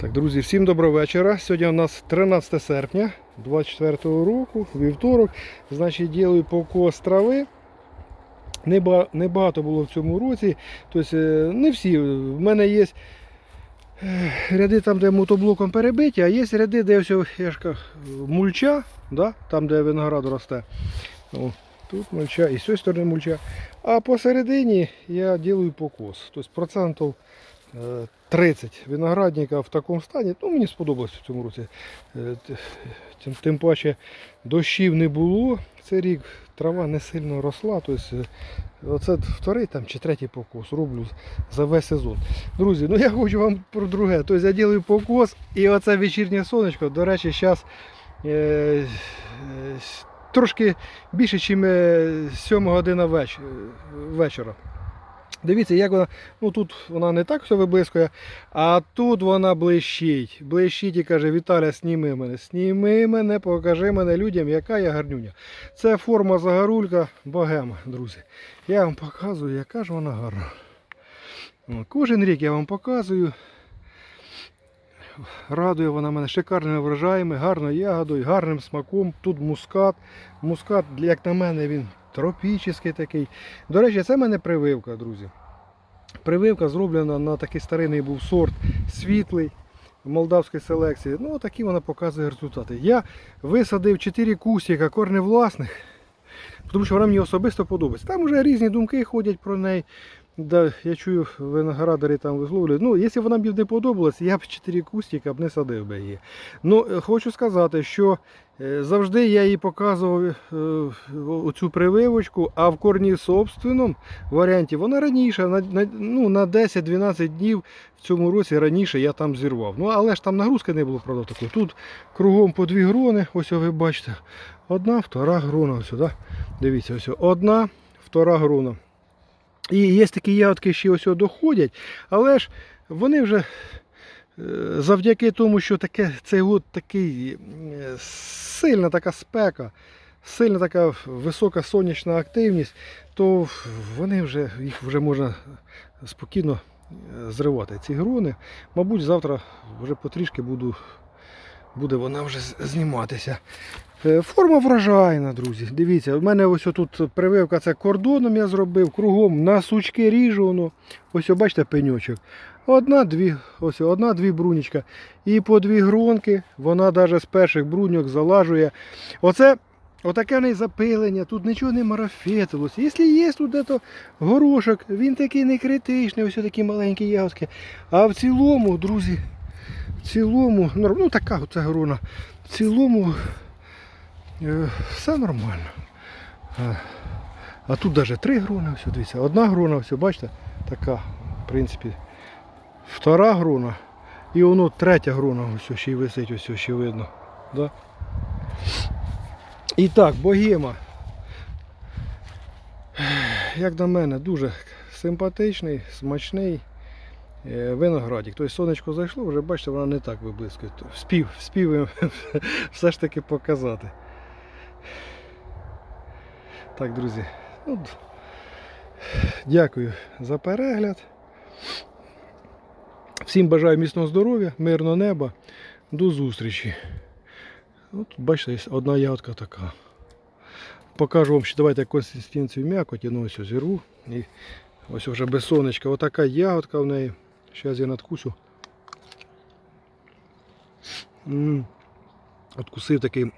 Так, друзі, всім доброго вечора. Сьогодні у нас 13 серпня 24 року, вівторок. Значить, ділаю покос трави. Небагато було в цьому році. Тобто, не всі. В мене є е, ряди там, де мотоблоком перебиті, а є ряди, де ось, я ж кажу, мульча, да? там, де виноград росте. О, тут мульча і з цієї сторони мульча. А посередині я ділаю покос. Тобто процентів 30 виноградника в такому стані. Ну, мені сподобалось в цьому році. Е, Тим, тим паче дощів не було. Цей рік трава не сильно росла. Тобто, е, оце вторий там, чи третій покос роблю за весь сезон. Друзі, ну я хочу вам про друге. Тобто я ділаю покос і оце вечірнє сонечко. До речі, зараз е, е, трошки більше, ніж 7 година веч, вечора. Дивіться, як вона, ну тут вона не так все виблискує, а тут вона блищить. Блищить і каже, Віталя, сніми мене, сніми мене, покажи мене людям, яка я гарнюня. Це форма загорулька богема, друзі. Я вам показую, яка ж вона гарна. Кожен рік я вам показую. Радує вона мене шикарними врожаями, гарною ягодою, гарним смаком. Тут мускат. Мускат, як на мене, він тропічний такий. До речі, це в мене прививка, друзі. Прививка зроблена на такий старинний був сорт світлий молдавської селекції. Ну, такі вона показує результати. Я висадив 4 кусіка корневласних, тому що вона мені особисто подобається. Там вже різні думки ходять про неї. Да, я чую, виноградарі там висловлюють. Ну, якщо вона б не подобалась, я б 4 кустика б не садив би її. Ну, е, хочу сказати, що е, завжди я їй показував е, оцю прививочку, а в корні собственному варіанті вона раніше, на, ну, на 10-12 днів в цьому році раніше я там зірвав. Ну, але ж там нагрузки не було, правда, такої. Тут кругом по дві грони, ось ви бачите. Одна, втора грона. Ось, да? Дивіться, ось одна, втора грона. І є такі ягодки, ще ось доходять, але ж вони вже е, завдяки тому, що таке, цей год такий е, сильна така спека, сильна така висока сонячна активність, то вони вже, їх вже можна спокійно е, зривати. Ці грони. Мабуть, завтра вже потрішки буду, буде вона вже зніматися. Е, Форма врожайна, друзі. Дивіться, у мене ось тут прививка це кордоном я зробив, кругом на сучки ріжу воно. Ось бачите пеньочок. Одна, дві, ось одна, дві брунічка. І по дві гронки вона навіть з перших бруньок залажує. Оце отаке не запилення, тут нічого не марафетилося. Якщо є тут дето горошок, він такий не критичний, ось такі маленькі ягодки. А в цілому, друзі, в цілому, ну така оця грона, в цілому Все нормально. А, а тут навіть три грони, все, дивіться. Одна грона, все, бачите, така, в принципі, втора грона. І воно третя грона, ось ще висить, ось ще видно. Да? І так, богема. Як на мене, дуже симпатичний, смачний е, виноградик. Тобто сонечко зайшло, вже бачите, вона не так виблискує. Спів, спів все ж таки показати. Так, друзі, ну, дякую за перегляд. Всім бажаю міцного здоров'я, мирного неба. До зустрічі. Ну, тут, бачите, є одна ягодка така. Покажу вам, що давайте консистенцію м'якоті, ну ось зірву. І ось вже без сонечка. Отака ягодка в неї. Зараз я надкусю. М, Откусив такий